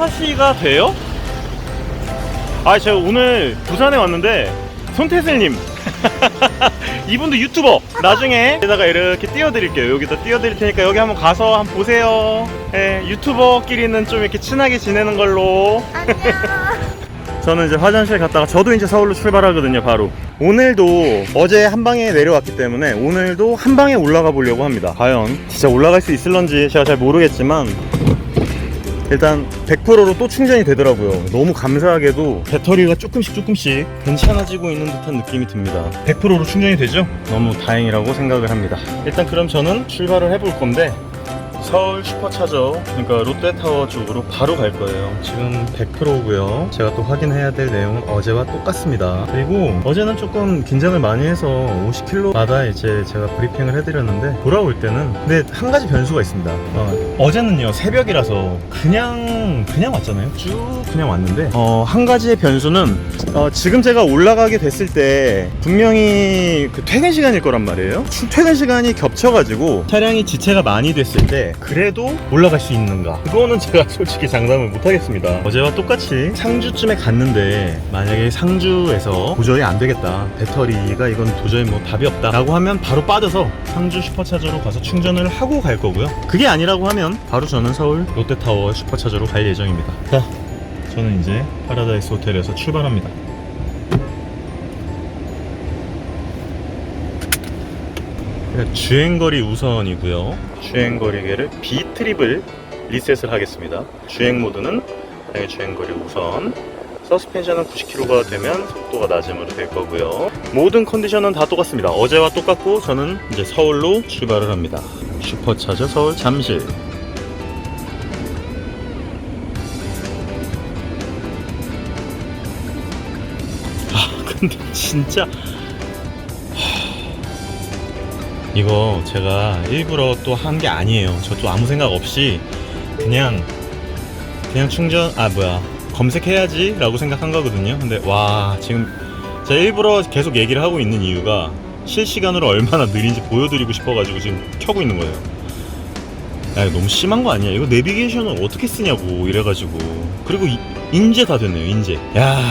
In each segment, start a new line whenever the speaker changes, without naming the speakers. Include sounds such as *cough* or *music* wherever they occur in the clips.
토사시가 돼요? 아 제가 오늘 부산에 왔는데 손태슬님 *laughs* 이분도 유튜버. 나중에 여기다가 이렇게 띄워드릴게요. 여기다 띄워드릴 테니까 여기 한번 가서 한번 보세요. 예, 유튜버끼리는 좀 이렇게 친하게 지내는 걸로. *laughs* 저는 이제 화장실 갔다가 저도 이제 서울로 출발하거든요 바로. 오늘도 어제 한 방에 내려왔기 때문에 오늘도 한 방에 올라가 보려고 합니다. 과연 진짜 올라갈 수 있을런지 제가 잘 모르겠지만 일단 100%로 또 충전이 되더라고요. 너무 감사하게도 배터리가 조금씩 조금씩 괜찮아지고 있는 듯한 느낌이 듭니다. 100%로 충전이 되죠? 너무 다행이라고 생각을 합니다. 일단 그럼 저는 출발을 해볼 건데 서울 슈퍼차저 그러니까 롯데타워 쪽으로 바로 갈 거예요. 지금 100%고요. 제가 또 확인해야 될 내용은 어제와 똑같습니다. 그리고 어제는 조금 긴장을 많이 해서 50km마다 이제 제가 브리핑을 해드렸는데 돌아올 때는 근데 한 가지 변수가 있습니다. 어, 어제는요 새벽이라서 그냥 그냥 왔잖아요. 쭉 그냥 왔는데 어, 한 가지의 변수는 어, 지금 제가 올라가게 됐을 때 분명히 그 퇴근 시간일 거란 말이에요. 출퇴근 시간이 겹쳐가지고 차량이 지체가 많이 됐을 때 그래도 올라갈 수 있는가? 그거는 제가 *laughs* 솔직히 장담을 못 하겠습니다. 어제와 똑같이 상주쯤에 갔는데 만약에 상주에서 도저히 안 되겠다. 배터리가 이건 도저히 뭐 답이 없다 라고 하면 바로 빠져서 상주 슈퍼차저로 가서 충전을 하고 갈 거고요. 그게 아니라고 하면 바로 저는 서울 롯데타워 슈퍼차저로 갈 예정입니다. 자 저는 이제 파라다이스 호텔에서 출발합니다 주행거리 우선이고요. 주행거리계를 B 트립을 리셋을 하겠습니다. 주행 모드는 주행거리 우선. 서스펜션은 90km가 되면 속도가 낮음으로 될 거고요. 모든 컨디션은 다 똑같습니다. 어제와 똑같고 저는 이제 서울로 출발을 합니다. 슈퍼차저 서울 잠실. 아 근데 진짜 이거 제가 일부러 또 한 게 아니에요. 저도 아무 생각 없이 그냥 그냥 충전 아 뭐야 검색해야지 라고 생각한 거거든요. 근데 와 지금 제가 일부러 계속 얘기를 하고 있는 이유가 실시간으로 얼마나 느린지 보여드리고 싶어가지고 지금 켜고 있는 거예요. 야 이거 너무 심한 거 아니야? 이거 내비게이션을 어떻게 쓰냐고 이래가지고 그리고 이- 인제 다 됐네요 인제 야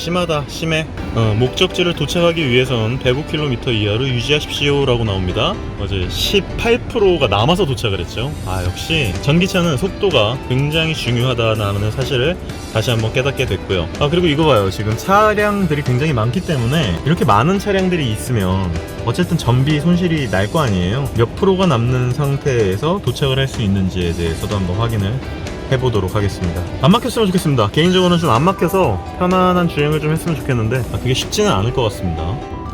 심하다 심해. 어, 목적지를 도착하기 위해선 105km 이하로 유지하십시오 라고 나옵니다. 어제 18%가 남아서 도착을 했죠. 아 역시 전기차는 속도가 굉장히 중요하다는 사실을 다시 한번 깨닫게 됐고요. 아 그리고 이거 봐요. 지금 차량들이 굉장히 많기 때문에 이렇게 많은 차량들이 있으면 어쨌든 전비 손실이 날 거 아니에요. 몇 프로가 남는 상태에서 도착을 할 수 있는지에 대해서도 한번 확인을 해보도록 하겠습니다. 안 막혔으면 좋겠습니다. 개인적으로는 좀 안 막혀서 편안한 주행을 좀 했으면 좋겠는데 아, 그게 쉽지는 않을 것 같습니다.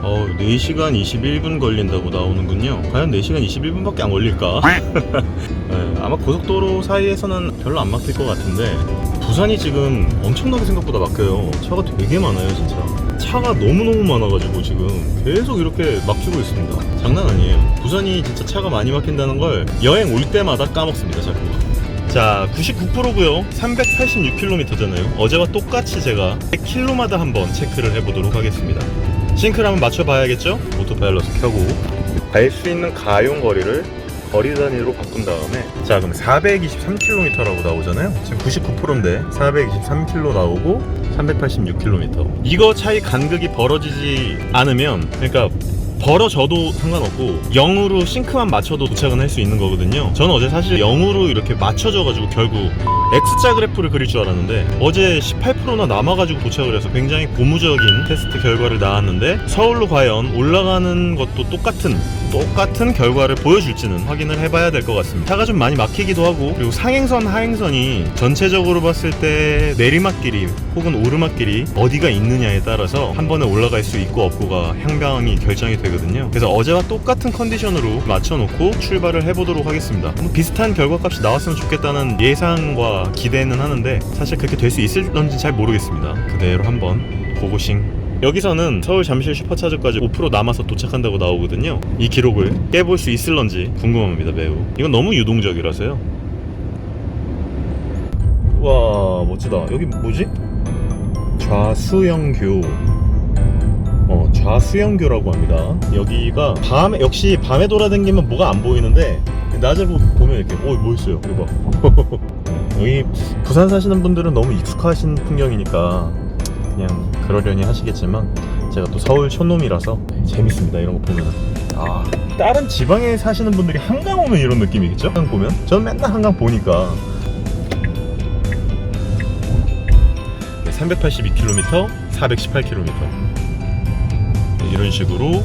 어, 4시간 21분 걸린다고 나오는군요. 과연 4시간 21분밖에 안 걸릴까? *laughs* 네, 아마 고속도로 사이에서는 별로 안 막힐 것 같은데 부산이 지금 엄청나게 생각보다 막혀요. 차가 되게 많아요, 진짜. 차가 너무너무 많아가지고 지금 계속 이렇게 막히고 있습니다. 장난 아니에요. 부산이 진짜 차가 많이 막힌다는 걸 여행 올 때마다 까먹습니다, 자꾸. 자, 99%고요. 386km잖아요. 어제와 똑같이 제가 100km마다 한번 체크를 해보도록 하겠습니다. 싱크를 한번 맞춰봐야겠죠? 오토파일럿 켜고 갈 수 있는 가용 거리를 거리 단위로 바꾼 다음에 자 그럼 423km라고 나오잖아요 지금 99%인데 423km 나오고 386km 이거 차이 간극이 벌어지지 않으면 그러니까 벌어져도 상관없고 0으로 싱크만 맞춰도 도착은 할 수 있는 거거든요. 저는 어제 사실 0으로 이렇게 맞춰져가지고 결국 X자 그래프를 그릴 줄 알았는데 어제 18%나 남아가지고 도착을 해서 굉장히 고무적인 테스트 결과를 나왔는데 서울로 과연 올라가는 것도 똑같은 똑같은 결과를 보여줄지는 확인을 해봐야 될 것 같습니다. 차가 좀 많이 막히기도 하고 그리고 상행선 하행선이 전체적으로 봤을 때 내리막길이 혹은 오르막길이 어디가 있느냐에 따라서 한 번에 올라갈 수 있고 없고가 향방이 결정이 되 거든요 그래서 어제와 똑같은 컨디션으로 맞춰놓고 출발을 해보도록 하겠습니다 뭐 비슷한 결과값이 나왔으면 좋겠다는 예상과 기대는 하는데 사실 그렇게 될 수 있을런지 잘 모르겠습니다 그대로 한번 고고싱 여기서는 서울 잠실 슈퍼차저까지 5% 남아서 도착한다고 나오거든요. 이 기록을 깨볼 수 있을런지 궁금합니다, 매우. 이건 너무 유동적이라서요. 와, 멋지다. 여기 뭐지? 좌수영교. 어, 좌수영교라고 합니다. 여기가 밤에 역시 밤에 돌아다니면 뭐가 안 보이는데 낮에 보- 보면 이렇게 어, 뭐 있어요? 이거 봐. 여기 부산 사시는 분들은 너무 익숙하신 풍경이니까 그냥 그러려니 하시겠지만 제가 또 서울 촌놈이라서 재밌습니다 이런 거 보면 아 다른 지방에 사시는 분들이 한강 오면 이런 느낌이겠죠? 한강 보면 저는 맨날 한강 보니까 382km, 418km 이런 식으로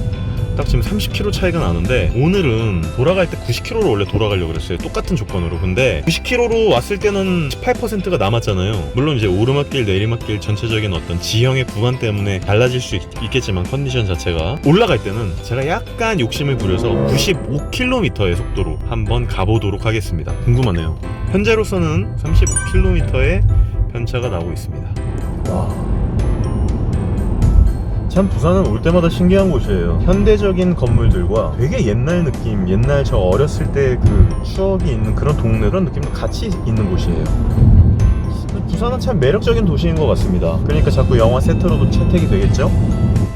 딱 지금 30km 차이가 나는데 오늘은 돌아갈 때 90km로 원래 돌아가려고 그랬어요. 똑같은 조건으로. 근데 90km로 왔을 때는 18%가 남았잖아요. 물론 이제 오르막길 내리막길 전체적인 어떤 지형의 구간 때문에 달라질 수 있, 겠지만 컨디션 자체가 올라갈 때는 제가 약간 욕심을 부려서 95km의 속도로 한번 가보도록 하겠습니다. 궁금하네요. 현재로서는 35km의 편차가 나오고 있습니다 참 부산은 올 때마다 신기한 곳이에요. 현대적인 건물들과 되게 옛날 느낌, 옛날 저 어렸을 때 그 추억이 있는 그런 동네 그런 느낌도 같이 있는 곳이에요. 부산은 참 매력적인 도시인 것 같습니다. 그러니까 자꾸 영화 세트로도 채택이 되겠죠?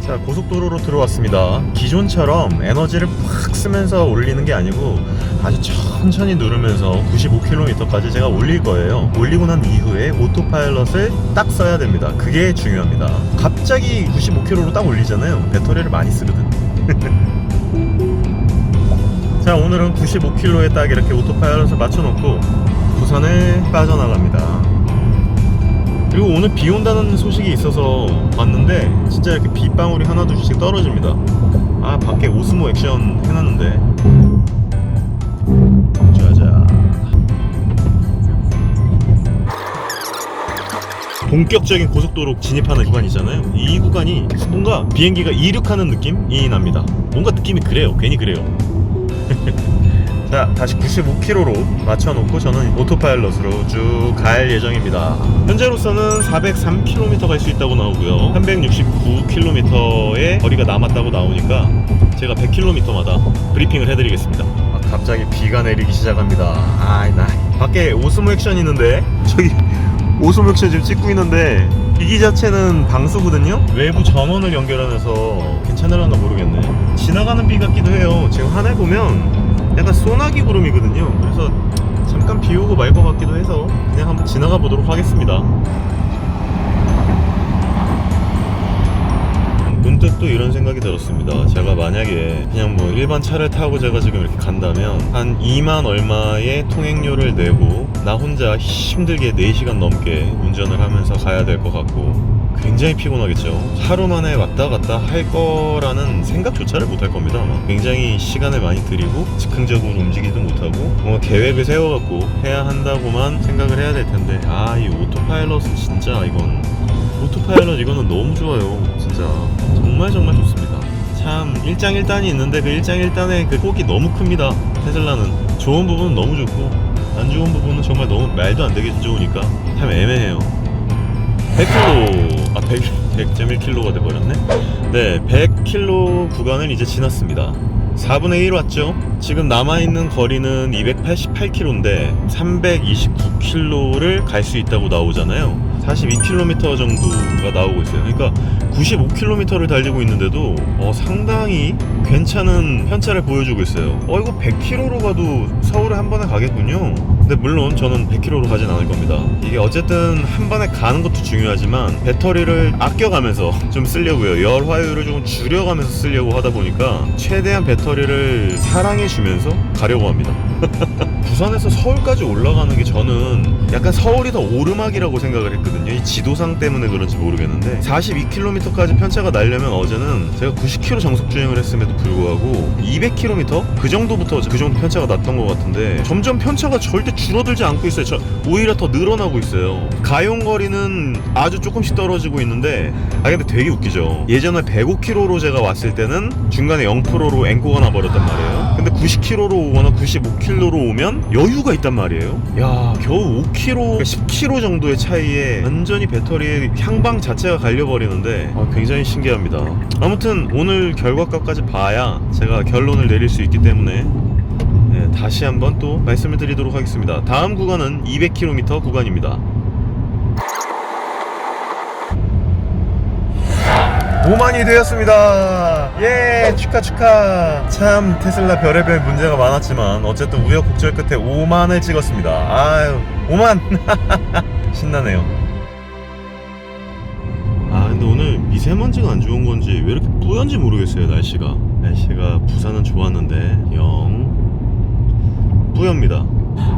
자 고속도로로 들어왔습니다. 기존처럼 에너지를 팍 쓰면서 올리는 게 아니고 아주 천천히 누르면서 95km까지 제가 올릴 거예요. 올리고 난 이후에 오토파일럿을 딱 써야 됩니다. 그게 중요합니다. 갑자기 95km로 딱 올리잖아요. 배터리를 많이 쓰거든. *laughs* 자 오늘은 95km에 딱 이렇게 오토파일럿을 맞춰놓고 부산을 빠져나갑니다. 그리고 오늘 비 온다는 소식이 있어서 봤는데 진짜 이렇게 빗방울이 하나 둘씩 떨어집니다. 아 밖에 오스모 액션 해놨는데. 자자. 본격적인 고속도로 진입하는 구간이잖아요. 이 구간이 뭔가 비행기가 이륙하는 느낌이 납니다. 뭔가 느낌이 그래요. 괜히 그래요. 자 다시 95km로 맞춰놓고 저는 오토파일럿으로 쭉 갈 예정입니다. 현재로서는 403km 갈 수 있다고 나오고요. 369km의 거리가 남았다고 나오니까 제가 100km마다 브리핑을 해드리겠습니다. 아, 갑자기 비가 내리기 시작합니다. 아이 나. 밖에 오스모 액션 있는데? *laughs* 저기 오스모 액션 지금 찍고 있는데 기기 자체는 방수거든요? 외부 전원을 연결하면서 괜찮을려나 모르겠네. 지나가는 비 같기도 해요. 지금 하늘 보면 약간 소나기 구름이거든요. 그래서 잠깐 비 오고 말 것 같기도 해서 그냥 한번 지나가 보도록 하겠습니다. 문득 또 이런 생각이 들었습니다. 제가 만약에 그냥 뭐 일반 차를 타고 제가 지금 이렇게 간다면 한 2만 얼마의 통행료를 내고 나 혼자 힘들게 4시간 넘게 운전을 하면서 가야 될 것 같고 굉장히 피곤하겠죠. 하루 만에 왔다 갔다 할 거라는 생각조차를 못 할 겁니다. 아마. 굉장히 시간을 많이 들이고 즉흥적으로 움직이지도 못하고 뭔가 계획을 세워갖고 해야 한다고만 생각을 해야 될 텐데 아 이 오토파일럿은 진짜 이건 오토파일럿 이거는 너무 좋아요. 진짜 정말 정말 좋습니다. 참 일장일단이 있는데 그 일장일단의 그 폭이 너무 큽니다. 테슬라는 좋은 부분은 너무 좋고 안 좋은 부분은 정말 너무 말도 안 되게 좋으니까 참 애매해요. 100km, 아 100, 100.1km가 돼버렸네. 네, 100km 구간을 이제 지났습니다. 4분의 1 왔죠? 지금 남아있는 거리는 288km인데 329km를 갈 수 있다고 나오잖아요. 42km 정도가 나오고 있어요. 그러니까 95km를 달리고 있는데도 어, 상당히 괜찮은 편차를 보여주고 있어요. 어, 이거 100km로 가도 서울에 한 번에 가겠군요. 근데 물론 저는 100km로 가진 않을 겁니다. 이게 어쨌든 한 번에 가는 것도 중요하지만 배터리를 아껴가면서 *laughs* 좀 쓰려고요. 열 화율을 좀 줄여가면서 쓰려고 하다 보니까 최대한 배터리를 사랑해주면서 가려고 합니다. *laughs* 부산에서 서울까지 올라가는 게 저는 약간 서울이 더 오르막이라고 생각을 했거든요. 이 지도상 때문에 그런지 모르겠는데 42km까지 편차가 나려면 어제는 제가 90km 정속 주행을 했음에도 불구하고 200km 그 정도부터 그 정도 편차가 났던 것 같은데 점점 편차가 절대 줄어들지 않고 있어요. 저 오히려 더 늘어나고 있어요. 가용거리는 아주 조금씩 떨어지고 있는데 아 근데 되게 웃기죠. 예전에 105km로 제가 왔을 때는 중간에 0%로 앵꼬가 나버렸단 말이에요. 근데 90km로 오거나 95km로 오면 여유가 있단 말이에요. 야 겨우 5km, 10km 정도의 차이에 완전히 배터리의 향방 자체가 갈려버리는데 아, 굉장히 신기합니다. 아무튼 오늘 결과값까지 봐야 제가 결론을 내릴 수 있기 때문에 네, 다시 한번 또 말씀을 드리도록 하겠습니다. 다음 구간은 200km 구간입니다. 5만이 되었습니다. 예, 축하 축하. 참 테슬라 별의별 문제가 많았지만 어쨌든 우여곡절 끝에 5만을 찍었습니다. 아유, 5만. *laughs* 신나네요. 아, 근데 오늘 미세먼지가 안 좋은 건지 왜 이렇게 뿌연지 모르겠어요, 날씨가. 날씨가 부산은 좋았는데 영 뿌엽니다.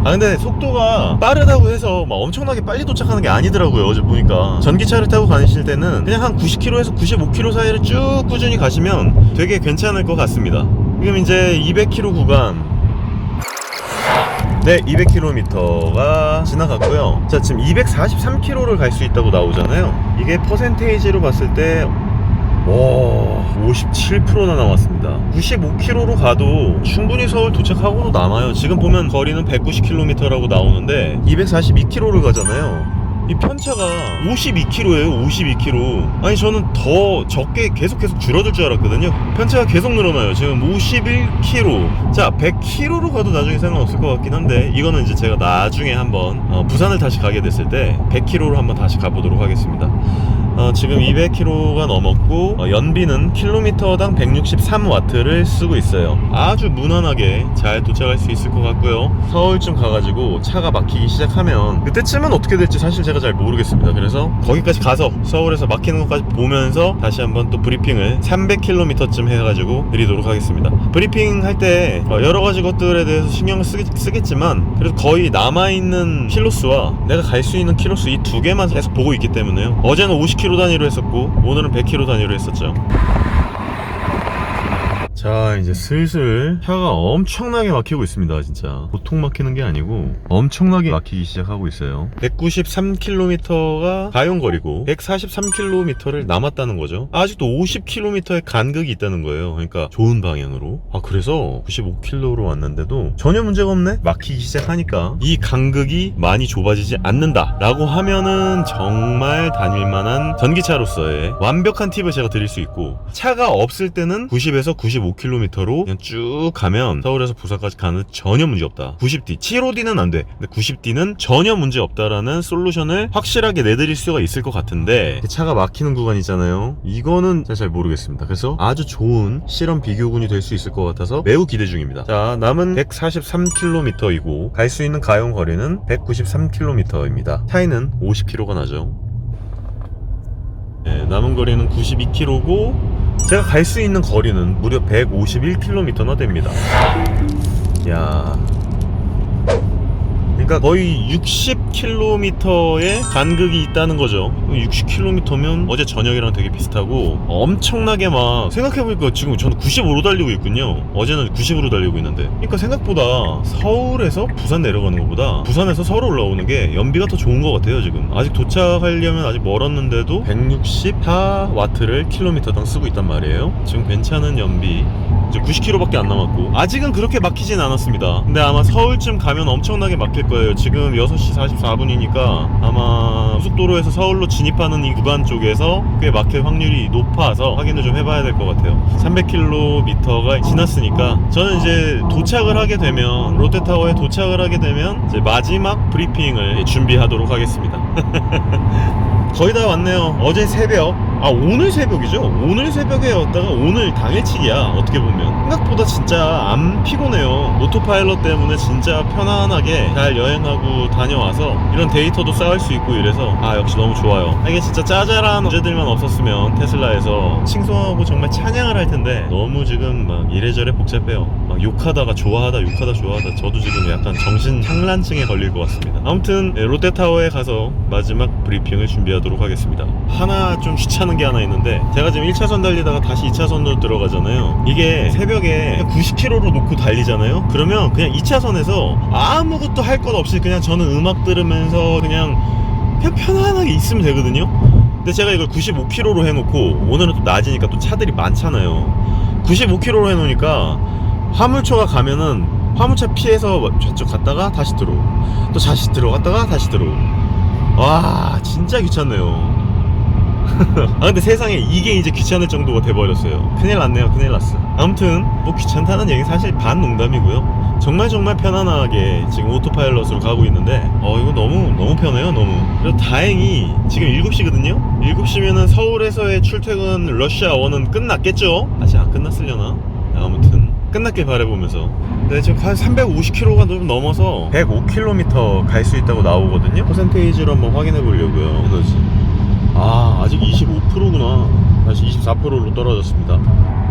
아 근데 속도가 빠르다고 해서 막 엄청나게 빨리 도착하는 게 아니더라고요 어제 보니까. 전기차를 타고 가실 때는 그냥 한 90km에서 95km 사이를 쭉 꾸준히 가시면 되게 괜찮을 것 같습니다. 지금 이제 200km 구간. 네 200km가 지나갔고요. 자 지금 243km를 갈 수 있다고 나오잖아요. 이게 퍼센테이지로 봤을 때 와, 57%나 남았습니다. 95km로 가도 충분히 서울 도착하고도 남아요. 지금 보면 거리는 190km라고 나오는데 242km를 가잖아요. 이 편차가 52km예요. 52km. 아니 저는 더 적게 계속 계속 줄어들 줄 알았거든요. 편차가 계속 늘어나요. 지금 51km. 자, 100km로 가도 나중에 상관없을 것 같긴 한데 이거는 이제 제가 나중에 한번 어, 부산을 다시 가게 됐을 때 100km로 한번 다시 가보도록 하겠습니다. 어, 지금 200km가 넘었고 어, 연비는 킬로미터당 163와트를 쓰고 있어요. 아주 무난하게 잘 도착할 수 있을 것 같고요. 서울쯤 가가지고 차가 막히기 시작하면 그때쯤은 어떻게 될지 사실 제가 잘 모르겠습니다. 그래서 거기까지 가서 서울에서 막히는 것까지 보면서 다시 한번 또 브리핑을 300km쯤 해가지고 드리도록 하겠습니다. 브리핑 할때 어, 여러 가지 것들에 대해서 신경을 쓰겠, 쓰겠 지만 그래도 거의 남아있는 킬로수와 내가 갈 수 있는 킬로수 이 두 개만 계속 보고 있기 때문에요. 어제는 50km 단위로 했었고 오늘은 100km 단위로 했었죠. 자 이제 슬슬 차가 엄청나게 막히고 있습니다 진짜. 보통 막히는 게 아니고 엄청나게 막히기 시작하고 있어요. 193km가 가용거리고 143km를 남았다는 거죠. 아직도 50km의 간극이 있다는 거예요. 그러니까 좋은 방향으로. 아 그래서 95km로 왔는데도 전혀 문제가 없네? 막히기 시작하니까 이 간극이 많이 좁아지지 않는다 라고 하면은 정말 다닐만한 전기차로서의 완벽한 팁을 제가 드릴 수 있고 차가 없을 때는 90에서 95km로 그냥 쭉 가면 서울에서 부산까지 가는 전혀 문제 없다. 90D 75D는 안 돼. 근데 90D는 전혀 문제 없다라는 솔루션을 확실하게 내드릴 수가 있을 것 같은데 차가 막히는 구간 있잖아요. 이거는 제가 잘 모르겠습니다. 그래서 아주 좋은 실험 비교군이 될 수 있을 것 같아서 매우 기대 중입니다. 자 남은 143km이고 갈 수 있는 가용 거리는 193km입니다. 차이는 50km가 나죠. 네, 남은 거리는 92km고 제가 갈 수 있는 거리는 무려 151km나 됩니다. 야. 그러니까 거의 60km의 간극이 있다는 거죠. 60km면 어제 저녁이랑 되게 비슷하고 엄청나게 막 생각해보니까 지금 저는 95로 달리고 있군요. 어제는 90으로 달리고 있는데. 그러니까 생각보다 서울에서 부산 내려가는 것보다 부산에서 서울 올라오는 게 연비가 더 좋은 것 같아요 지금. 아직 도착하려면 아직 멀었는데도 164와트를 킬로미터당 쓰고 있단 말이에요. 지금 괜찮은 연비. 이제 90km밖에 안 남았고 아직은 그렇게 막히진 않았습니다. 근데 아마 서울쯤 가면 엄청나게 막힐 거예요. 지금 6시 44분이니까 아마 고속도로에서 서울로 진입하는 이 구간 쪽에서 꽤 막힐 확률이 높아서 확인을 좀 해봐야 될 것 같아요. 300km가 지났으니까 저는 이제 도착을 하게 되면 롯데타워에 도착을 하게 되면 이제 마지막 브리핑을 준비하도록 하겠습니다. *laughs* 거의 다 왔네요. 어제 새벽. 아, 오늘 새벽이죠? 오늘 새벽에 왔다가 오늘 당일치기야. 어떻게 보면. 생각보다 진짜 안 피곤해요. 오토파일럿 때문에 진짜 편안하게 잘 여행하고 다녀와서 이런 데이터도 쌓을 수 있고 이래서 아, 역시 너무 좋아요. 아, 이게 진짜 짜잘한 문제들만 없었으면 테슬라에서 칭송하고 정말 찬양을 할 텐데 너무 지금 막 이래저래 복잡해요. 막 욕하다가 좋아하다, 욕하다, 좋아하다. 저도 지금 약간 정신 향란증에 걸릴 것 같습니다. 아무튼 예, 롯데타워에 가서 마지막 브리핑을 준비하도록 하겠습니다. 하나 좀 귀찮은 게 하나 있는데 제가 지금 1차선 달리다가 다시 2차선으로 들어가잖아요. 이게 새벽 만약에 90km로 놓고 달리잖아요. 그러면 그냥 2차선에서 아무것도 할 것 없이 그냥 저는 음악 들으면서 그냥 그냥 편안하게 있으면 되거든요. 근데 제가 이걸 95km로 해놓고 오늘은 또 낮이니까 또 차들이 많잖아요. 95km로 해놓으니까 화물차가 가면은 화물차 피해서 저쪽 갔다가 다시 들어오고 또 다시 들어갔다가 다시 들어오고 와 진짜 귀찮네요. *laughs* 아 근데 세상에 이게 이제 귀찮을 정도가 돼버렸어요. 큰일 났네요 큰일 났어. 아무튼 뭐 귀찮다는 얘기 사실 반 농담이고요. 정말 정말 편안하게 지금 오토파일럿으로 가고 있는데 어 이거 너무 너무 편해요 너무. 그리고 다행히 지금 7시거든요? 7시면은 서울에서의 출퇴근 러시아워는 끝났겠죠? 아직 안 끝났으려나? 아무튼 끝났길 바라보면서. 네 지금 한 350km가 좀 넘어서 105km 갈 수 있다고 나오거든요? 퍼센테이지로 한번 확인해 보려고요 에너지. 아 아직 25%구나. 다시 24%로 떨어졌습니다.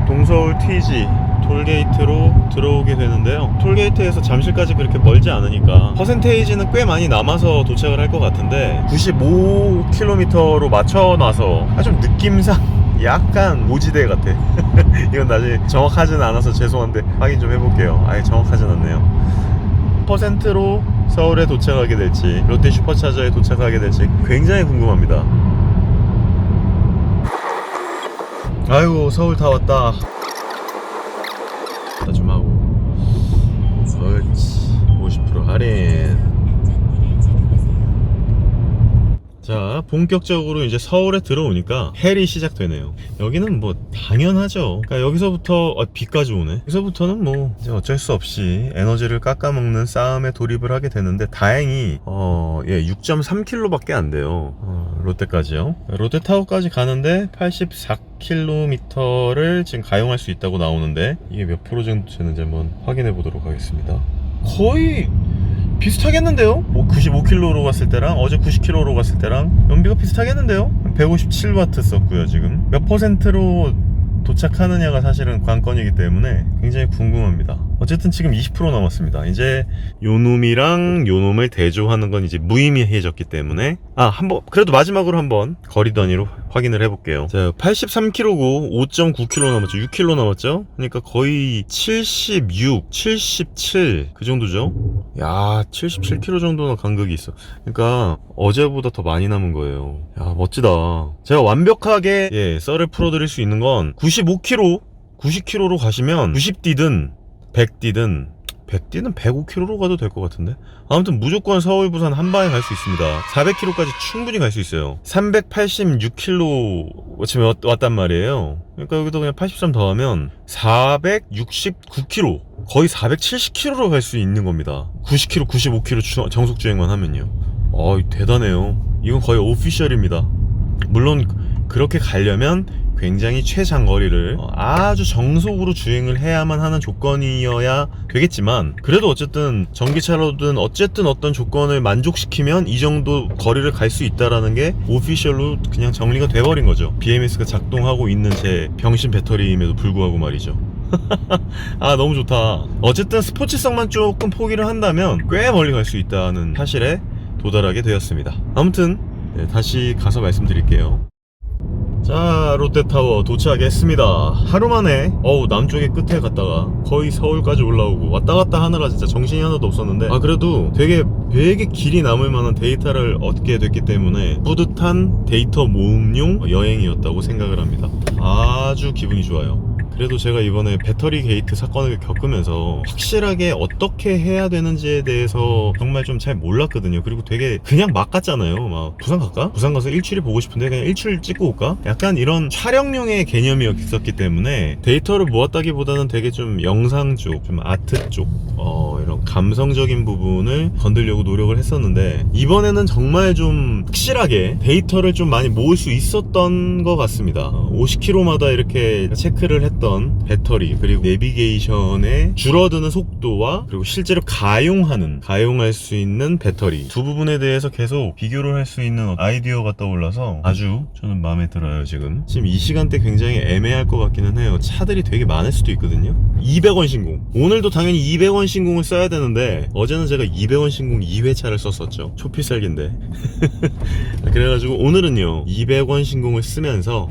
동서울 TG 톨게이트로 들어오게 되는데요. 톨게이트에서 잠실까지 그렇게 멀지 않으니까 퍼센테이지는 꽤 많이 남아서 도착을 할 것 같은데 95km로 맞춰놔서 아, 좀 느낌상 약간 모지대 같아. *laughs* 이건 나중에 정확하진 않아서 죄송한데 확인 좀 해볼게요. 아예 정확하진 않네요. 퍼센트로 서울에 도착하게 될지 롯데 슈퍼차저에 도착하게 될지 굉장히 궁금합니다. 아이고 서울 다 왔다. 다좀 하고. 옳지. 50% 할인 자 본격적으로 이제 서울에 들어오니까 헬이 시작되네요. 여기는 뭐 당연하죠. 그러니까 여기서부터 아, 비까지 오네. 여기서부터는 뭐 이제 어쩔 수 없이 에너지를 깎아먹는 싸움에 돌입을 하게 되는데 다행히 어, 예, 6.3km밖에 안 돼요. 어, 롯데까지요. 롯데타워까지 가는데 84km를 지금 가용할 수 있다고 나오는데 이게 몇 프로 정도 되는지 한번 확인해 보도록 하겠습니다. 거의 비슷하겠는데요? 뭐 95km로 갔을 때랑 어제 90km로 갔을 때랑 연비가 비슷하겠는데요? 157W 썼고요 지금 몇 퍼센트로 도착하느냐가 사실은 관건이기 때문에 굉장히 궁금합니다. 어쨌든 지금 20% 남았습니다. 이제 요놈이랑 요놈을 대조하는 건 이제 무의미해졌기 때문에 아 한번 그래도 마지막으로 한번 거리 단위로 확인을 해볼게요. 자 83km고 5.9km 남았죠. 6km 남았죠? 그러니까 거의 76 77 그 정도죠? 야 77km 정도는 간격이 있어. 그러니까 어제보다 더 많이 남은 거예요. 야 멋지다. 제가 완벽하게 예 썰을 풀어드릴 수 있는 건 95km 90km로 가시면 90디든 100디든 100디는 105km로 가도 될 것 같은데? 아무튼 무조건 서울 부산 한 방에 갈 수 있습니다. 400km까지 충분히 갈 수 있어요. 386km 지금 왔- 왔단 말이에요. 그러니까 여기도 그냥 83 더하면 469km 거의 470km로 갈 수 있는 겁니다. 90km 95km 주- 정속 주행만 하면요. 어 대단해요. 이건 거의 오피셜입니다. 물론 그렇게 가려면 굉장히 최장거리를 어, 아주 정속으로 주행을 해야만 하는 조건이어야 되겠지만 그래도 어쨌든 전기차로든 어쨌든 어떤 조건을 만족시키면 이 정도 거리를 갈 수 있다라는 게 오피셜로 그냥 정리가 돼버린 거죠. BMS가 작동하고 있는 제 병신 배터리임에도 불구하고 말이죠. *laughs* 아 너무 좋다. 어쨌든 스포츠성만 조금 포기를 한다면 꽤 멀리 갈 수 있다는 사실에 도달하게 되었습니다. 아무튼 네, 다시 가서 말씀드릴게요 자 롯데타워 도착했습니다. 하루 만에 어우 남쪽의 끝에 갔다가 거의 서울까지 올라오고 왔다 갔다 하느라 진짜 정신이 하나도 없었는데 아 그래도 되게 되게 길이 남을 만한 데이터를 얻게 됐기 때문에 뿌듯한 데이터 모음용 여행이었다고 생각을 합니다. 아주 기분이 좋아요 그래도 제가 이번에 배터리 게이트 사건을 겪으면서 확실하게 어떻게 해야 되는지에 대해서 정말 좀 잘 몰랐거든요. 그리고 되게 그냥 막 갔잖아요. 막 부산 갈까? 부산 가서 일출이 보고 싶은데 그냥 일출 찍고 올까? 약간 이런 촬영용의 개념이었기 때문에 데이터를 모았다기보다는 되게 좀 영상 쪽, 좀 아트 쪽, 어, 이런 감성적인 부분을 건들려고 노력을 했었는데 이번에는 정말 좀 확실하게 데이터를 좀 많이 모을 수 있었던 것 같습니다. 50km마다 이렇게 체크를 했던 배터리 그리고 내비게이션의 줄어드는 속도와 그리고 실제로 가용하는 가용할 수 있는 배터리. 두 부분에 대해서 계속 비교를 할 수 있는 아이디어가 떠올라서 아주 저는 마음에 들어요 지금. 지금 이 시간대 굉장히 애매할 것 같기는 해요. 차들이 되게 많을 수도 있거든요. 200원 신공. 오늘도 당연히 200원 신공을 써야 되는데 어제는 제가 200원 신공 2회차를 썼었죠. 초필살기인데. *laughs* 그래가지고 오늘은요 200원 신공을 쓰면서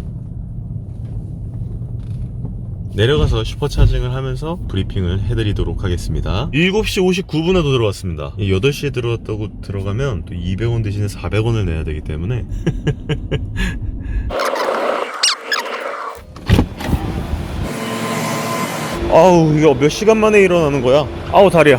내려가서 슈퍼 차징을 하면서 브리핑을 해드리도록 하겠습니다. 7시 59분에도 들어왔습니다. 8시에 들어왔다고 들어가면 또 200원 대신에 400원을 내야 되기 때문에. *laughs* 아우 이거 몇 시간 만에 일어나는 거야? 아우 다리야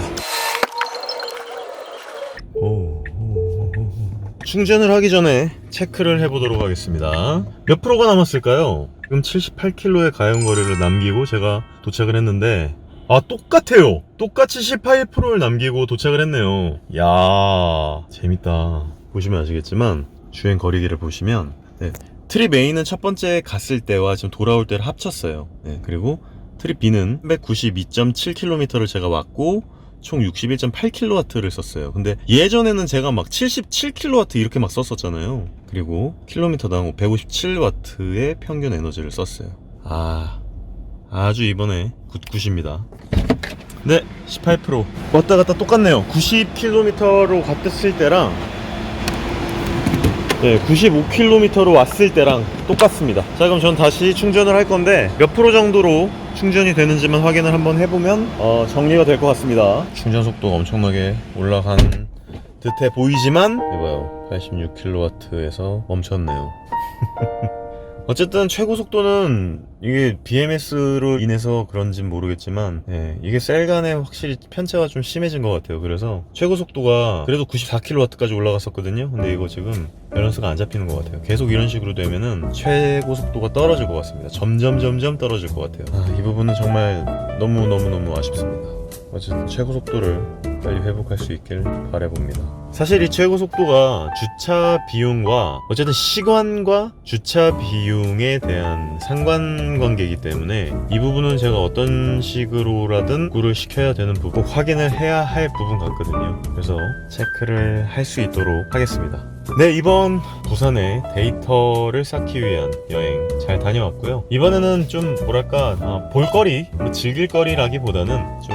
충전을 하기 전에 체크를 해보도록 하겠습니다. 몇 프로가 남았을까요? 지금 78km의 가용거리를 남기고 제가 도착을 했는데 아 똑같아요! 똑같이 18%를 남기고 도착을 했네요. 야 재밌다. 보시면 아시겠지만 주행 거리기를 보시면 네, 트립 A는 첫 번째 갔을 때와 지금 돌아올 때를 합쳤어요. 네, 그리고 트립 B는 392.7km를 제가 왔고 총 61.8kW를 썼어요. 근데 예전에는 제가 막 77kW 이렇게 막 썼었잖아요. 그리고 킬로미터당 157W의 평균 에너지를 썼어요. 아, 아주 이번에 굿굿입니다. 네, 18% 왔다 갔다 똑같네요. 90km로 갔을 때랑 네, 95km로 왔을 때랑 똑같습니다. 자, 그럼 전 다시 충전을 할 건데 몇 프로 정도로 충전이 되는지만 확인을 한번 해보면 어, 정리가 될 것 같습니다. 충전 속도가 엄청나게 올라간 듯해 보이지만 이봐요. 86kW에서 멈췄네요. *laughs* 어쨌든 최고 속도는 이게 BMS로 인해서 그런진 모르겠지만 예, 이게 셀 간에 확실히 편차가 좀 심해진 것 같아요. 그래서 최고 속도가 그래도 94kW까지 올라갔었거든요. 근데 이거 지금 밸런스가 안 잡히는 것 같아요. 계속 이런 식으로 되면은 최고 속도가 떨어질 것 같습니다. 점점 점점 떨어질 것 같아요. 아, 이 부분은 정말 너무너무너무 아쉽습니다. 어쨌든 최고 속도를 빨리 회복할 수 있길 바라봅니다. 사실 이 최고 속도가 주차 비용과 어쨌든 시간과 주차 비용에 대한 상관관계이기 때문에 이 부분은 제가 어떤 식으로라든 구를 시켜야 되는 부분 꼭 확인을 해야 할 부분 같거든요. 그래서 체크를 할 수 있도록 하겠습니다. 네, 이번 부산에 데이터를 쌓기 위한 여행 잘 다녀왔고요. 이번에는 좀 뭐랄까 어, 볼거리, 뭐 즐길거리라기보다는 좀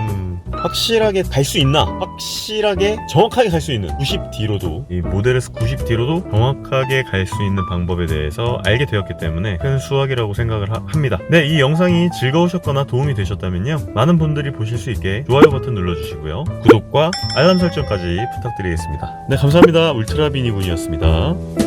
확실하게 갈 수 있나? 확실하게 정확하게 갈 수 있는 90D로도 이 모델에서 90D로도 정확하게 갈 수 있는 방법에 대해서 알게 되었기 때문에 큰 수확이라고 생각을 하- 합니다. 네, 이 영상이 즐거우셨거나 도움이 되셨다면요. 많은 분들이 보실 수 있게 좋아요 버튼 눌러주시고요. 구독과 알람 설정까지 부탁드리겠습니다. 네, 감사합니다. 울트라비니군이었습니다.